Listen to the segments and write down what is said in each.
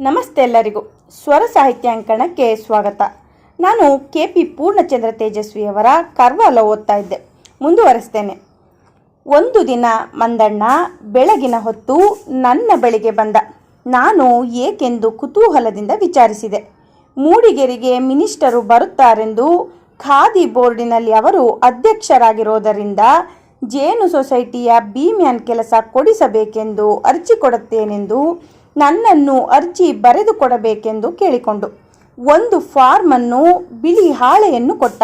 ನಮಸ್ತೆ ಎಲ್ಲರಿಗೂ. ಸ್ವರ ಸಾಹಿತ್ಯಾಂಕಣಕ್ಕೆ ಸ್ವಾಗತ. ನಾನು ಕೆ ಪಿ ಪೂರ್ಣಚಂದ್ರ ತೇಜಸ್ವಿಯವರ ಕರ್ವಾಲ ಓದ್ತಾ ಇದ್ದೆ. ಮುಂದುವರೆಸ್ತೇನೆ. ಒಂದು ದಿನ ಮಂದಣ್ಣ ಬೆಳಗಿನ ಹೊತ್ತು ನನ್ನ ಬಳಿಗೆ ಬಂದ. ನಾನು ಏಕೆಂದು ಕುತೂಹಲದಿಂದ ವಿಚಾರಿಸಿದೆ. ಮೂಡಿಗೆರೆಗೆ ಮಿನಿಸ್ಟರು ಬರುತ್ತಾರೆಂದು ಖಾದಿ ಬೋರ್ಡಿನಲ್ಲಿ ಅವರು ಅಧ್ಯಕ್ಷರಾಗಿರೋದರಿಂದ ಜೇನು ಸೊಸೈಟಿಯ ಬಿಮ್ಯಾನ್ ಕೆಲಸ ಕೊಡಿಸಬೇಕೆಂದು ಅರ್ಜಿ ಕೊಡುತ್ತೇನೆಂದು ನನ್ನನ್ನು ಅರ್ಜಿ ಬರೆದುಕೊಡಬೇಕೆಂದು ಕೇಳಿಕೊಂಡು ಒಂದು ಫಾರ್ಮನ್ನು ಬಿಳಿ ಹಾಳೆಯನ್ನು ಕೊಟ್ಟ.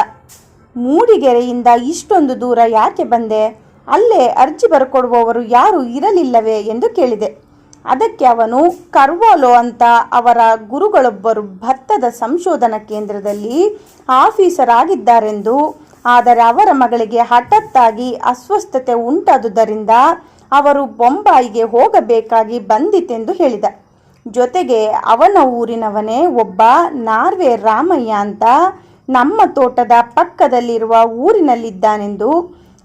ಮೂಡಿಗೆರೆಯಿಂದ ಇಷ್ಟೊಂದು ದೂರ ಯಾಕೆ ಬಂದೆ? ಅಲ್ಲೇ ಅರ್ಜಿ ಬರ್ಕೊಡುವವರು ಯಾರು ಇರಲಿಲ್ಲವೇ ಎಂದು ಕೇಳಿದೆ. ಅದಕ್ಕೆ ಅವನು ಕರ್ವಾಲೋ ಅಂತ ಅವರ ಗುರುಗಳೊಬ್ಬರು ಭತ್ತದ ಸಂಶೋಧನಾ ಕೇಂದ್ರದಲ್ಲಿ ಆಫೀಸರ್ ಆಗಿದ್ದಾರೆಂದು ಆದರೆ ಅವರ ಮಗಳಿಗೆ ಹಠತ್ತಾಗಿ ಅಸ್ವಸ್ಥತೆ ಉಂಟಾದುದರಿಂದ ಅವರು ಬೊಂಬಾಯಿಗೆ ಹೋಗಬೇಕಾಗಿ ಬಂದಿತೆಂದು ಹೇಳಿದ. ಜೊತೆಗೆ ಅವನ ಊರಿನವನೇ ಒಬ್ಬ ನಾರ್ವೆ ರಾಮಯ್ಯ ಅಂತ ನಮ್ಮ ತೋಟದ ಪಕ್ಕದಲ್ಲಿರುವ ಊರಿನಲ್ಲಿದ್ದಾನೆಂದು,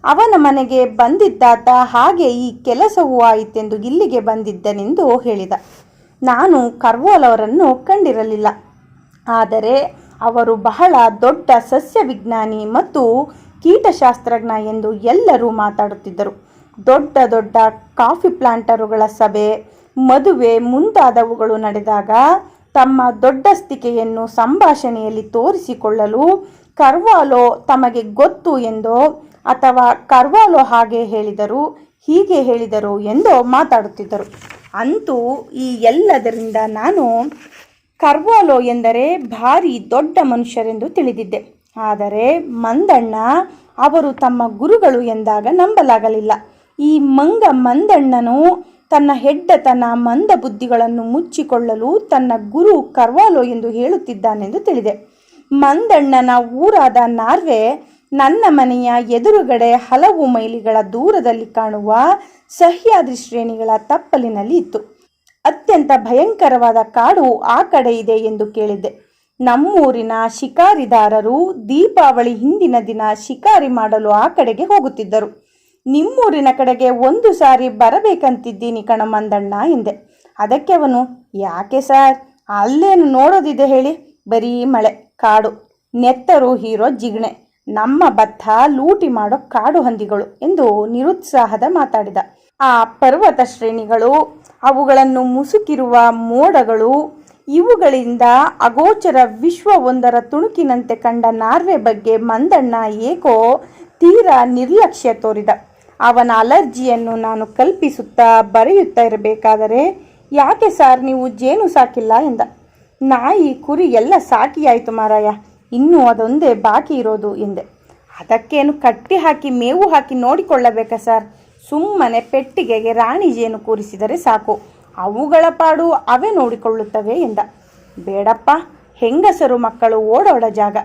ಅವನ ಮನೆಗೆ ಬಂದಿದ್ದಾತ ಹಾಗೆ ಈ ಕೆಲಸವೂ ಆಯಿತೆಂದು ಇಲ್ಲಿಗೆ ಬಂದಿದ್ದನೆಂದು ಹೇಳಿದ. ನಾನು ಕರ್ವಾಲವರನ್ನು ಕಂಡಿರಲಿಲ್ಲ. ಆದರೆ ಅವರು ಬಹಳ ದೊಡ್ಡ ಸಸ್ಯ ವಿಜ್ಞಾನಿ ಮತ್ತು ಕೀಟಶಾಸ್ತ್ರಜ್ಞ ಎಂದು ಎಲ್ಲರೂ ಮಾತಾಡುತ್ತಿದ್ದರು. ದೊಡ್ಡ ದೊಡ್ಡ ಕಾಫಿ ಪ್ಲಾಂಟರುಗಳ ಸಭೆ, ಮದುವೆ ಮುಂತಾದವುಗಳು ನಡೆದಾಗ ತಮ್ಮ ದೊಡ್ಡಸ್ತಿಕೆಯನ್ನು ಸಂಭಾಷಣೆಯಲ್ಲಿ ತೋರಿಸಿಕೊಳ್ಳಲು ಕರ್ವಾಲೋ ತಮಗೆ ಗೊತ್ತು ಎಂದೋ ಅಥವಾ ಕರ್ವಾಲೋ ಹಾಗೆ ಹೇಳಿದರು, ಹೀಗೆ ಹೇಳಿದರು ಎಂದೋ ಮಾತಾಡುತ್ತಿದ್ದರು. ಅಂತೂ ಈ ಎಲ್ಲದರಿಂದ ನಾನು ಕರ್ವಾಲೋ ಎಂದರೆ ಭಾರಿ ದೊಡ್ಡ ಮನುಷ್ಯರೆಂದು ತಿಳಿದಿದ್ದೆ. ಆದರೆ ಮಂದಣ್ಣ ಅವರು ತಮ್ಮ ಗುರುಗಳು ಎಂದಾಗ ನಂಬಲಾಗಲಿಲ್ಲ. ಈ ಮಂಗ ಮಂದಣ್ಣನು ತನ್ನ ಹೆಡ್ಡತನ ಮಂದ ಬುದ್ಧಿಗಳನ್ನು ಮುಚ್ಚಿಕೊಳ್ಳಲು ತನ್ನ ಗುರು ಕರ್ವಾಲೋ ಎಂದು ಹೇಳುತ್ತಿದ್ದಾನೆಂದು ತಿಳಿದೆ. ಮಂದಣ್ಣನ ಊರಾದ ನಾರ್ವೆ ನನ್ನ ಮನೆಯ ಎದುರುಗಡೆ ಹಲವು ಮೈಲಿಗಳ ದೂರದಲ್ಲಿ ಕಾಣುವ ಸಹ್ಯಾದ್ರಿ ಶ್ರೇಣಿಗಳ ತಪ್ಪಲಿನಲ್ಲಿ ಇತ್ತು. ಅತ್ಯಂತ ಭಯಂಕರವಾದ ಕಾಡು ಆ ಕಡೆ ಇದೆ ಎಂದು ಕೇಳಿದ್ದೆ. ನಮ್ಮೂರಿನ ಶಿಕಾರಿದಾರರು ದೀಪಾವಳಿ ಹಿಂದಿನ ದಿನ ಶಿಕಾರಿ ಮಾಡಲು ಆ ಕಡೆಗೆ ಹೋಗುತ್ತಿದ್ದರು. ನಿಮ್ಮೂರಿನ ಕಡೆಗೆ ಒಂದು ಸಾರಿ ಬರಬೇಕಂತಿದ್ದೀನಿ ಕಣ ಮಂದಣ್ಣ ಎಂದೆ ಅದಕ್ಕೆ ಅವನು, ಯಾಕೆ ಸರ್? ಅಲ್ಲೇನು ನೋಡೋದಿದೆ ಹೇಳಿ? ಬರೀ ಮಳೆ, ಕಾಡು. ನೆತ್ತರು ಹೀರೋ ಜಿಗಣೆ. ನಮ್ಮ ಭತ್ತ ಲೂಟಿ ಮಾಡೋ ಕಾಡು ಹಂದಿಗಳು ಎಂದು ನಿರುತ್ಸಾಹದ ಮಾತಾಡಿದ. ಆ ಪರ್ವತ ಶ್ರೇಣಿಗಳು, ಅವುಗಳನ್ನು ಮುಸುಕಿರುವ ಮೋಡಗಳು, ಇವುಗಳಿಂದ ಅಗೋಚರ ವಿಶ್ವವೊಂದರ ತುಣುಕಿನಂತೆ ಕಂಡ ನಾರ್ವೆ ಬಗ್ಗೆ ಮಂದಣ್ಣ ಏಕೋ ತೀರಾ ನಿರ್ಲಕ್ಷ್ಯ ತೋರಿದ. ಅವನ ಅಲರ್ಜಿಯನ್ನು ನಾನು ಕಲ್ಪಿಸುತ್ತಾ ಬರೆಯುತ್ತಾ ಇರಬೇಕಾದರೆ, ಯಾಕೆ ಸಾರ್ ನೀವು ಜೇನು ಸಾಕಿಲ್ಲ? ಎಂದ. ನಾಯಿ, ಕುರಿ ಎಲ್ಲ ಸಾಕಿಯಾಯಿತು ಮಾರಾಯ. ಇನ್ನೂ ಅದೊಂದೇ ಬಾಕಿ ಇರೋದು, ಎಂದೆ. ಅದಕ್ಕೇನು ಕಟ್ಟಿ ಹಾಕಿ, ಮೇವು ಹಾಕಿ ನೋಡಿಕೊಳ್ಳಬೇಕಾ ಸರ್? ಸುಮ್ಮನೆ ಪೆಟ್ಟಿಗೆಗೆ ರಾಣಿ ಜೇನು ಕೂರಿಸಿದರೆ ಸಾಕು. ಅವುಗಳ ಪಾಡು ಅವೇ ನೋಡಿಕೊಳ್ಳುತ್ತವೆ, ಎಂದ. ಬೇಡಪ್ಪ, ಹೆಂಗಸರು ಮಕ್ಕಳು ಓಡೋಡ ಜಾಗ.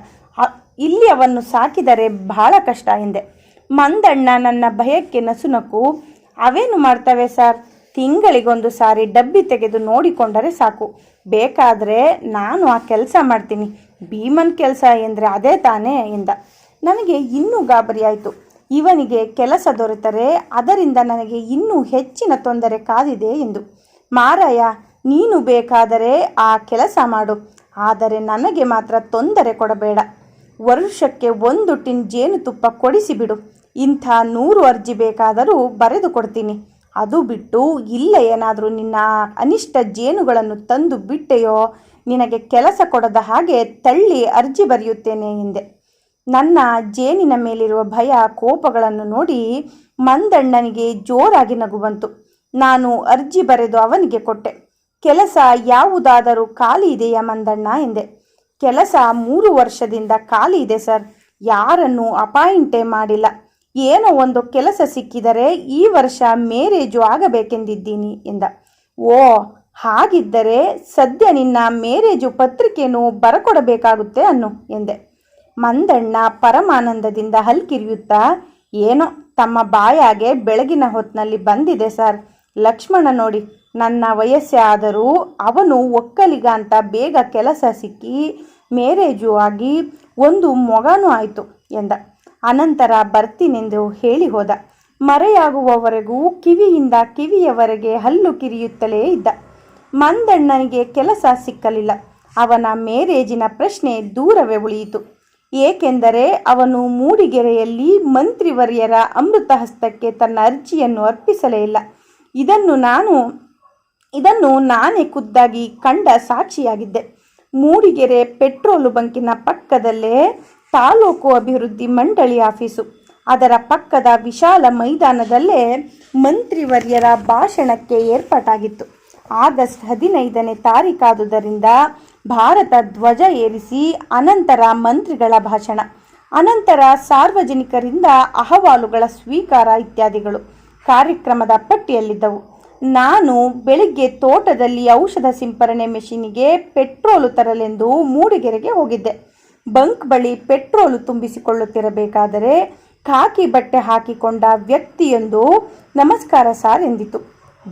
ಇಲ್ಲಿ ಅವನ್ನು ಸಾಕಿದರೆ ಬಹಳ ಕಷ್ಟ, ಎಂದೆ. ಮಂದಣ್ಣ ನನ್ನ ಭಯಕ್ಕೆ ನಸುನಕ್ಕು, ಅವೇನು ಮಾಡ್ತವೆ ಸರ್? ತಿಂಗಳಿಗೊಂದು ಸಾರಿ ಡಬ್ಬಿ ತೆಗೆದು ನೋಡಿಕೊಂಡರೆ ಸಾಕು. ಬೇಕಾದರೆ ನಾನು ಆ ಕೆಲಸ ಮಾಡ್ತೀನಿ. ಭೀಮನ್ ಕೆಲಸ ಎಂದರೆ ಅದೇ ತಾನೇ ಎಂದ. ನನಗೆ ಇನ್ನೂ ಗಾಬರಿಯಾಯಿತು ಇವನಿಗೆ ಕೆಲಸ ದೊರೆತರೆ ಅದರಿಂದ ನನಗೆ ಇನ್ನೂ ಹೆಚ್ಚಿನ ತೊಂದರೆ ಕಾದಿದೆ ಎಂದು. ಮಾರಾಯ, ನೀನು ಬೇಕಾದರೆ ಆ ಕೆಲಸ ಮಾಡು. ಆದರೆ ನನಗೆ ಮಾತ್ರ ತೊಂದರೆ ಕೊಡಬೇಡ. ವರ್ಷಕ್ಕೆ ಒಂದು ಟಿನ್ ಜೇನುತುಪ್ಪ ಕೊಡಿಸಿಬಿಡು. ಇಂಥ ನೂರು ಅರ್ಜಿ ಬೇಕಾದರೂ ಬರೆದು ಕೊಡ್ತೀನಿ. ಅದು ಬಿಟ್ಟು ಇಲ್ಲ ಏನಾದರೂ ನಿನ್ನ ಅನಿಷ್ಟ ಜೇನುಗಳನ್ನು ತಂದು ಬಿಟ್ಟೆಯೋ? ನಿನಗೆ ಕೆಲಸ ಕೊಡದ ಹಾಗೆ ತಳ್ಳಿ ಅರ್ಜಿ ಬರೆಯುತ್ತೇನೆ ಎಂದೆ. ನನ್ನ ಜೇನಿನ ಮೇಲಿರುವ ಭಯ ಕೋಪಗಳನ್ನು ನೋಡಿ ಮಂದಣ್ಣನಿಗೆ ಜೋರಾಗಿ ನಗು ಬಂತು ನಾನು ಅರ್ಜಿ ಬರೆದು ಅವನಿಗೆ ಕೊಟ್ಟೆ. ಕೆಲಸ ಯಾವುದಾದರೂ ಖಾಲಿ ಇದೆಯಾ ಮಂದಣ್ಣ ಎಂದೆ. ಕೆಲಸ ಮೂರು ವರ್ಷದಿಂದ ಖಾಲಿ ಇದೆ ಸರ್. ಯಾರನ್ನು ಅಪಾಯಿಂಟೇ ಮಾಡಿಲ್ಲ. ಏನೋ ಒಂದು ಕೆಲಸ ಸಿಕ್ಕಿದರೆ ಈ ವರ್ಷ ಮೇರೇಜು ಆಗಬೇಕೆಂದಿದ್ದೀನಿ ಎಂದ. ಓ, ಹಾಗಿದ್ದರೆ ಸದ್ಯ ನಿನ್ನ ಮೇರೇಜು ಪತ್ರಿಕೆಯನ್ನು ಬರಕೊಡಬೇಕಾಗುತ್ತೆ ಅನ್ನು ಎಂದೆ. ಮಂದಣ್ಣ ಪರಮಾನಂದದಿಂದ ಹಲ್ಕಿರಿಯುತ್ತಾ, ಏನೋ ತಮ್ಮ ಬಾಯಾಗೆ ಬೆಳಗಿನ ಹೊತ್ತಿನಲ್ಲಿ ಬಂದಿದೆ ಸರ್. ಲಕ್ಷ್ಮಣ ನೋಡಿ, ನನ್ನ ವಯಸ್ಸೇ ಆದರೂ ಅವನು ಒಕ್ಕಲಿಗ ಅಂತ ಬೇಗ ಕೆಲಸ ಸಿಕ್ಕಿ ಮೇರೇಜು ಆಗಿ ಒಂದು ಮೊಗನೂ ಆಯಿತು ಎಂದ. ಅನಂತರ ಬರ್ತೀನೆಂದು ಹೇಳಿ ಹೋದ ಮರೆಯಾಗುವವರೆಗೂ ಕಿವಿಯಿಂದ ಕಿವಿಯವರೆಗೆ ಹಲ್ಲು ಕಿರಿಯುತ್ತಲೇ ಇದ್ದ. ಮಂದಣ್ಣನಿಗೆ ಕೆಲಸ ಸಿಕ್ಕಲಿಲ್ಲ. ಅವನ ಮೇರೇಜಿನ ಪ್ರಶ್ನೆ ದೂರವೇ ಉಳಿಯಿತು. ಏಕೆಂದರೆ ಅವನು ಮೂಡಿಗೆರೆಯಲ್ಲಿ ಮಂತ್ರಿವರ್ಯರ ಅಮೃತ ಹಸ್ತಕ್ಕೆ ತನ್ನ ಅರ್ಜಿಯನ್ನು ಅರ್ಪಿಸಲೇ ಇಲ್ಲ. ಇದನ್ನು ನಾನು, ಇದನ್ನು ನಾನೇ ಖುದ್ದಾಗಿ ಕಂಡ ಸಾಕ್ಷಿಯಾಗಿದ್ದೆ. ಮೂಡಿಗೆರೆ ಪೆಟ್ರೋಲು ಬಂಕಿನ ಪಕ್ಕದಲ್ಲೇ ತಾಲೂಕು ಅಭಿವೃದ್ಧಿ ಮಂಡಳಿ ಆಫೀಸು. ಅದರ ಪಕ್ಕದ ವಿಶಾಲ ಮೈದಾನದಲ್ಲೇ ಮಂತ್ರಿವರ್ಯರ ಭಾಷಣಕ್ಕೆ ಏರ್ಪಾಟಾಗಿತ್ತು. ಆಗಸ್ಟ್ ಹದಿನೈದನೇ ತಾರೀಕಾದುದರಿಂದ ಭಾರತ ಧ್ವಜ ಏರಿಸಿ ಅನಂತರ ಮಂತ್ರಿಗಳ ಭಾಷಣ. ಅನಂತರ ಸಾರ್ವಜನಿಕರಿಂದ ಅಹವಾಲುಗಳ ಸ್ವೀಕಾರ ಇತ್ಯಾದಿಗಳು ಕಾರ್ಯಕ್ರಮದ ಪಟ್ಟಿಯಲ್ಲಿದ್ದವು. ನಾನು ಬೆಳಿಗ್ಗೆ ತೋಟದಲ್ಲಿ ಔಷಧ ಸಿಂಪರಣೆ ಮೆಷಿನಿಗೆ ಪೆಟ್ರೋಲು ತರಲೆಂದು ಮೂಡಿಗೆರೆಗೆ ಹೋಗಿದ್ದೆ. ಬಂಕ್ ಬಳಿ ಪೆಟ್ರೋಲು ತುಂಬಿಸಿಕೊಳ್ಳುತ್ತಿರಬೇಕಾದರೆ ಖಾಕಿ ಬಟ್ಟೆ ಹಾಕಿಕೊಂಡ ವ್ಯಕ್ತಿಯೊಂದು ನಮಸ್ಕಾರ ಸಾರ್ ಎಂದಿತು.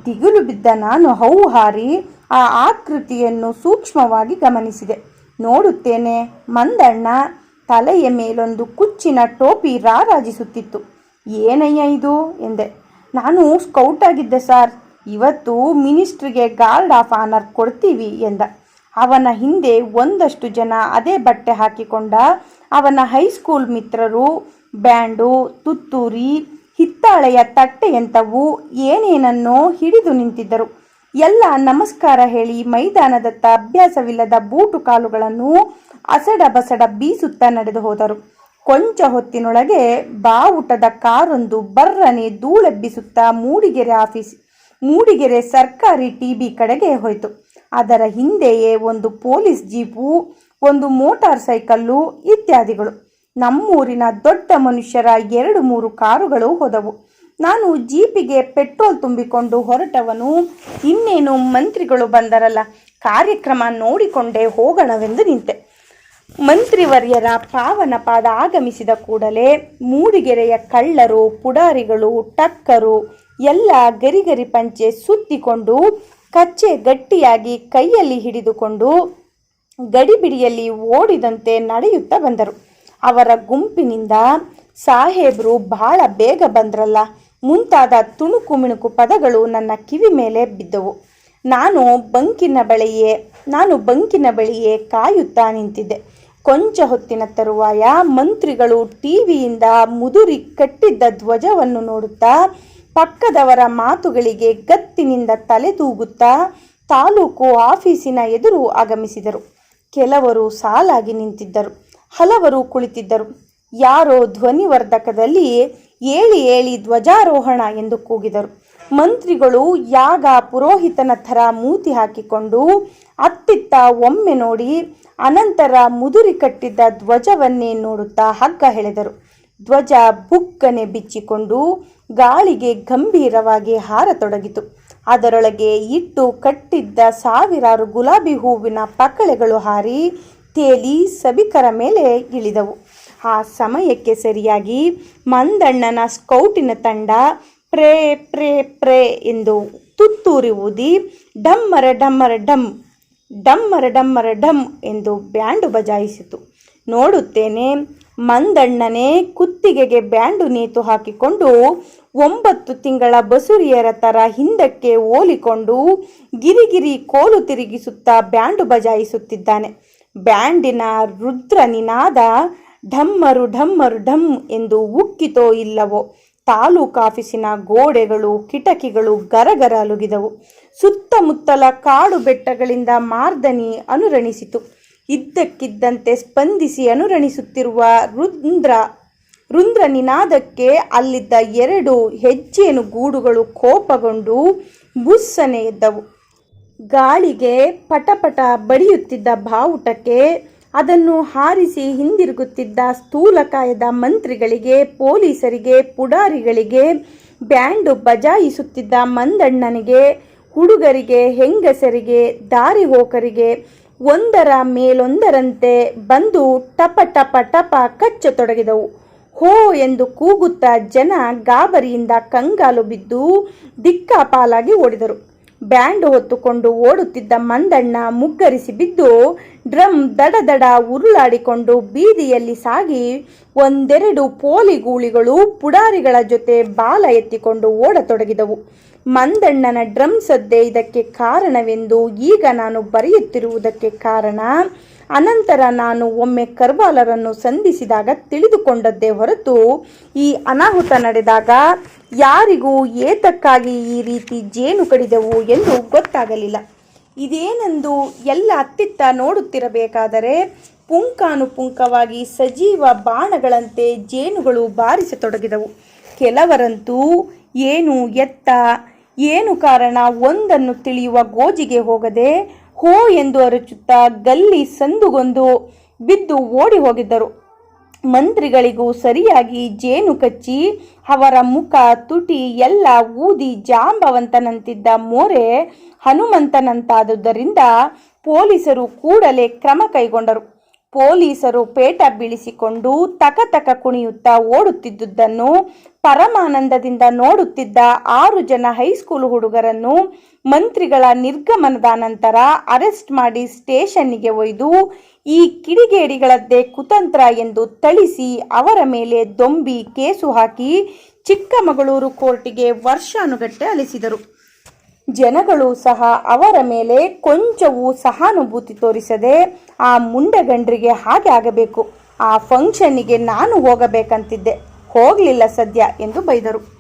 ದಿಗಿಲು ಬಿದ್ದ ನಾನು ಹೌ ಹಾರಿ ಆ ಆಕೃತಿಯನ್ನು ಸೂಕ್ಷ್ಮವಾಗಿ ಗಮನಿಸಿದೆ. ನೋಡುತ್ತೇನೆ, ಮಂದಣ್ಣ ತಲೆಯ ಮೇಲೊಂದು ಕುಚ್ಚಿನ ಟೋಪಿ ರಾರಾಜಿಸುತ್ತಿತ್ತು. ಏನಯ್ಯ ಇದು? ಎಂದೆ. ನಾನು ಸ್ಕೌಟ್ ಆಗಿದ್ದೆ ಸಾರ್. ಇವತ್ತು ಮಿನಿಸ್ಟ್ರಿಗೆ ಗಾರ್ಡ್ ಆಫ್ ಆನರ್ ಕೊಡ್ತೀವಿ ಎಂದ. ಅವನ ಹಿಂದೆ ಒಂದಷ್ಟು ಜನ ಅದೇ ಬಟ್ಟೆ ಹಾಕಿಕೊಂಡ ಅವನ ಹೈಸ್ಕೂಲ್ ಮಿತ್ರರು, ಬ್ಯಾಂಡು, ತುತ್ತೂರಿ, ಹಿತ್ತಾಳೆಯ ತಟ್ಟೆಯಂಥವು ಏನೇನನ್ನೋ ಹಿಡಿದು ನಿಂತಿದ್ದರು. ಎಲ್ಲ ನಮಸ್ಕಾರ ಹೇಳಿ ಮೈದಾನದತ್ತ ಅಭ್ಯಾಸವಿಲ್ಲದ ಬೂಟು ಕಾಲುಗಳನ್ನು ಅಸಡ ಬಸಡ ಬೀಸುತ್ತಾ ನಡೆದು ಹೋದರು. ಕೊಂಚ ಹೊತ್ತಿನೊಳಗೆ ಬಾವುಟದ ಕಾರೊಂದು ಬರ್ರನೆ ಧೂಳೆಬ್ಬಿಸುತ್ತಾ ಮೂಡಿಗೆರೆ ಆಫೀಸ್, ಮೂಡಿಗೆರೆ ಸರ್ಕಾರಿ ಟಿಬಿ ಕಡೆಗೆ ಹೋಯಿತು. ಅದರ ಹಿಂದೆಯೇ ಒಂದು ಪೊಲೀಸ್ ಜೀಪು, ಒಂದು ಮೋಟಾರ್ ಸೈಕಲ್ಲು ಇತ್ಯಾದಿಗಳು. ನಮ್ಮೂರಿನ ದೊಡ್ಡ ಮನುಷ್ಯರ ಎರಡು ಮೂರು ಕಾರುಗಳು ಹೋದವು. ನಾನು ಜೀಪಿಗೆ ಪೆಟ್ರೋಲ್ ತುಂಬಿಕೊಂಡು ಹೊರಟವನು, ಇನ್ನೇನು ಮಂತ್ರಿಗಳು ಬಂದರಲ್ಲ, ಕಾರ್ಯಕ್ರಮ ನೋಡಿಕೊಂಡೇ ಹೋಗೋಣವೆಂದು ನಿಂತೆ. ಮಂತ್ರಿವರ್ಯರ ಪಾವನ ಪಾದ ಆಗಮಿಸಿದ ಕೂಡಲೇ ಮೂಡಿಗೆರೆಯ ಕಳ್ಳರು, ಪುಡಾರಿಗಳು, ಟಕ್ಕರು, ಎಲ್ಲ ಗರಿಗರಿ ಪಂಚೆ ಸುತ್ತಿಕೊಂಡು ಕಚ್ಚೆ ಗಟ್ಟಿಯಾಗಿ ಕೈಯಲ್ಲಿ ಹಿಡಿದುಕೊಂಡು ಗಡಿಬಿಡಿಯಲ್ಲಿ ಓಡಿದಂತೆ ನಡೆಯುತ್ತಾ ಬಂದರು. ಅವರ ಗುಂಪಿನಿಂದ ಸಾಹೇಬ್ರು ಬಹಳ ಬೇಗ ಬಂದ್ರಲ್ಲ, ಮುಂತಾದ ತುಣುಕು ಮಿಣುಕು ಪದಗಳು ನನ್ನ ಕಿವಿ ಮೇಲೆ ಬಿದ್ದವು. ನಾನು ಬಂಕಿನ ಬಳಿಯೇ, ನಾನು ಬಂಕಿನ ಬಳಿಯೇ ಕಾಯುತ್ತಾ ನಿಂತಿದ್ದೆ. ಕೊಂಚ ಹೊತ್ತಿನ ತರುವಾಯ ಮಂತ್ರಿಗಳು ಟಿವಿಯಿಂದ ಮುದುರಿ ಕಟ್ಟಿದ್ದ ಧ್ವಜವನ್ನು ನೋಡುತ್ತಾ ಪಕ್ಕದವರ ಮಾತುಗಳಿಗೆ ಗತ್ತಿನಿಂದ ತಲೆದೂಗುತ್ತಾ ತಾಲೂಕು ಆಫೀಸಿನ ಎದುರು ಆಗಮಿಸಿದರು. ಕೆಲವರು ಸಾಲಾಗಿ ನಿಂತಿದ್ದರು. ಹಲವರು ಕುಳಿತಿದ್ದರು. ಯಾರೋ ಧ್ವನಿವರ್ಧಕದಲ್ಲಿ ಏಳಿ ಏಳಿ ಧ್ವಜಾರೋಹಣ ಎಂದು ಕೂಗಿದರು. ಮಂತ್ರಿಗಳು ಯಾಗ ಪುರೋಹಿತನ ಥರ ಮೂತಿ ಹಾಕಿಕೊಂಡು ಅತ್ತಿತ್ತ ಒಮ್ಮೆ ನೋಡಿ ಅನಂತರ ಮುದುರಿ ಕಟ್ಟಿದ್ದ ಧ್ವಜವನ್ನೇ ನೋಡುತ್ತಾ ಹಗ್ಗ ಎಳೆದರು. ಧ್ವಜ ಬುಕ್ಕನೆ ಬಿಚ್ಚಿಕೊಂಡು ಗಾಳಿಗೆ ಗಂಭೀರವಾಗಿ ಹಾರತೊಡಗಿತು. ಅದರೊಳಗೆ ಇಟ್ಟು ಕಟ್ಟಿದ್ದ ಸಾವಿರಾರು ಗುಲಾಬಿ ಹೂವಿನ ಪಕಳೆಗಳು ಹಾರಿ ತೇಲಿ ಸಭಿಕರ ಮೇಲೆ ಇಳಿದವು. ಆ ಸಮಯಕ್ಕೆ ಸರಿಯಾಗಿ ಮಂದಣ್ಣನ ಸ್ಕೌಟಿನ ತಂಡ ಪ್ರೇ ಪ್ರೇ ಪ್ರೇ ಎಂದು ತುತ್ತೂರಿ ಊದಿ ಡಮ್ಮರ ಡಮ್ಮರ, ಡಮ್, ಡಮ್ಮರ ಡಮ್ಮರ, ಡಮ್ ಎಂದು ಬ್ಯಾಂಡು ಬಜಾಯಿಸಿತು. ನೋಡುತ್ತೇನೆ ಮಂದಣ್ಣನೇ ಕುತ್ತಿಗೆಗೆ ಬ್ಯಾಂಡು ನೇತು ಹಾಕಿಕೊಂಡು ಒಂಬತ್ತು ತಿಂಗಳ ಬಸುರಿಯರ ತರ ಹಿಂದಕ್ಕೆ ಓಲಿಕೊಂಡು ಗಿರಿಗಿರಿ ಕೋಲು ತಿರುಗಿಸುತ್ತಾ ಬ್ಯಾಂಡು ಬಜಾಯಿಸುತ್ತಿದ್ದಾನೆ. ಬ್ಯಾಂಡಿನ ರುದ್ರ ನಿನಾದ ಢಮ್ಮರು ಢಮ್ಮರು ಢಮ್ ಎಂದು ಉಕ್ಕಿತೋ ಇಲ್ಲವೋ? ತಾಲೂಕಾಫೀಸಿನ ಗೋಡೆಗಳು, ಕಿಟಕಿಗಳು ಗರಗರ ಅಲುಗಿದವು. ಸುತ್ತಮುತ್ತಲ ಕಾಡು ಬೆಟ್ಟಗಳಿಂದ ಮಾರ್ದನಿ ಅನುರಣಿಸಿತು. ಇದ್ದಕ್ಕಿದ್ದಂತೆ ಸ್ಪಂದಿಸಿ ಅನುರಣಿಸುತ್ತಿರುವ ರುದ್ರ ರುಂದ್ರ ನಿನಾದಕ್ಕೆ ಅಲ್ಲಿದ್ದ ಎರಡು ಹೆಜ್ಜೇನು ಗೂಡುಗಳು ಕೋಪಗೊಂಡು ಬುಸ್ಸನೆ ಎದ್ದವು. ಗಾಳಿಗೆ ಪಟಪಟ ಬಡಿಯುತ್ತಿದ್ದ ಬಾವುಟಕ್ಕೆ ಅದನ್ನು ಹಾರಿಸಿ ಹಿಂದಿರುಗುತ್ತಿದ್ದ ಸ್ಥೂಲಕಾಯದ ಮಂತ್ರಿಗಳಿಗೆ, ಪೊಲೀಸರಿಗೆ, ಪುಡಾರಿಗಳಿಗೆ, ಬ್ಯಾಂಡು ಬಜಾಯಿಸುತ್ತಿದ್ದ ಮಂದಣ್ಣನಿಗೆ, ಹುಡುಗರಿಗೆ, ಹೆಂಗಸರಿಗೆ, ದಾರಿ ಹೋಕರಿಗೆ ಒಂದರ ಮೇಲೊಂದರಂತೆ ಬಂದು ಟಪ ಟಪ ಟಪ ಕಚ್ಚತೊಡಗಿದವು. ಹೋ ಎಂದು ಕೂಗುತ್ತಾ ಜನ ಗಾಬರಿಯಿಂದ ಕಂಗಾಲು ಬಿದ್ದು ದಿಕ್ಕಾಪಾಲಾಗಿ ಓಡಿದರು. ಬ್ಯಾಂಡ್ ಹೊತ್ತುಕೊಂಡು ಓಡುತ್ತಿದ್ದ ಮಂದಣ್ಣ ಮುಗ್ಗರಿಸಿ ಬಿದ್ದು ಡ್ರಮ್ ದಡದಡ ದಡ ಉರುಳಾಡಿಕೊಂಡು ಬೀದಿಯಲ್ಲಿ ಸಾಗಿ ಒಂದೆರಡು ಪೋಲಿ ಗೂಳಿಗಳು ಪುಡಾರಿಗಳ ಜೊತೆ ಬಾಲ ಎತ್ತಿಕೊಂಡು ಓಡತೊಡಗಿದವು. ಮಂದಣ್ಣನ ಡ್ರಮ್ ಸದ್ದೆ ಇದಕ್ಕೆ ಕಾರಣವೆಂದು ಈಗ ನಾನು ಬರೆಯುತ್ತಿರುವುದಕ್ಕೆ ಕಾರಣ ಅನಂತರ ನಾನು ಒಮ್ಮೆ ಕರ್ವಾಲರನ್ನು ಸಂಧಿಸಿದಾಗ ತಿಳಿದುಕೊಂಡದ್ದೇ ಹೊರತು ಈ ಅನಾಹುತ ನಡೆದಾಗ ಯಾರಿಗೂ ಏತಕ್ಕಾಗಿ ಈ ರೀತಿ ಜೇನು ಕಡಿದೆವು ಎಂದು ಗೊತ್ತಾಗಲಿಲ್ಲ. ಇದೇನೆಂದು ಎಲ್ಲ ಅತ್ತಿತ್ತ ನೋಡುತ್ತಿರಬೇಕಾದರೆ ಪುಂಕಾನುಪುಂಕವಾಗಿ ಸಜೀವ ಬಾಣಗಳಂತೆ ಜೇನುಗಳು ಬಾರಿಸತೊಡಗಿದವು. ಕೆಲವರಂತೂ ಏನು ಎತ್ತ, ಏನು ಕಾರಣ ಒಂದನ್ನು ತಿಳಿಯುವ ಗೋಜಿಗೆ ಹೋಗದೆ ಹೋ ಎಂದು ಅರಚುತ್ತಾ ಗಲ್ಲಿ ಸಂದುಗೊಂದು ಬಿದ್ದು ಓಡಿ ಹೋಗಿದ್ದರು. ಮಂತ್ರಿಗಳಿಗೂ ಸರಿಯಾಗಿ ಜೇನು ಕಚ್ಚಿ ಅವರ ಮುಖ ತುಟಿ ಎಲ್ಲ ಊದಿ ಜಾಂಬವಂತನಂತಿದ್ದ ಮೋರೆ ಹನುಮಂತನಂತಾದುದರಿಂದ ಪೊಲೀಸರು ಕೂಡಲೇ ಕ್ರಮ ಕೈಗೊಂಡರು. ಪೊಲೀಸರು ಪೇಟ ಬೀಳಿಸಿಕೊಂಡು ತಕ ಕುಣಿಯುತ್ತಾ ಓಡುತ್ತಿದ್ದುದನ್ನು, ಪರಮಾನಂದದಿಂದ ನೋಡುತ್ತಿದ್ದ ಆರು ಜನ ಹೈಸ್ಕೂಲ್ ಹುಡುಗರನ್ನು ಮಂತ್ರಿಗಳ ನಿರ್ಗಮನದ ನಂತರ ಅರೆಸ್ಟ್ ಮಾಡಿ ಸ್ಟೇಷನ್ನಿಗೆ ಒಯ್ದು, ಈ ಕಿಡಿಗೇಡಿಗಳದ್ದೇ ಕುತಂತ್ರ ಎಂದು ಥಳಿಸಿ ಅವರ ಮೇಲೆ ದೊಂಬಿ ಕೇಸು ಹಾಕಿ ಚಿಕ್ಕಮಗಳೂರು ಕೋರ್ಟಿಗೆ ವರ್ಷಾನುಗಟ್ಟೆ ಅಲಿಸಿದರು. ಜನಗಳು ಸಹ ಅವರ ಮೇಲೆ ಕೊಂಚವೂ ಸಹಾನುಭೂತಿ ತೋರಿಸದೆ ಆ ಮುಂಡಗಂಡ್ರಿಗೆ ಹಾಗೆ ಆಗಬೇಕು. ಆ ಫಂಕ್ಷನ್ನಿಗೆ ನಾನು ಹೋಗಬೇಕಂತಿದ್ದೆ. ಹೋಗಲಿಲ್ಲ ಸದ್ಯ ಎಂದು ಬೈದರು.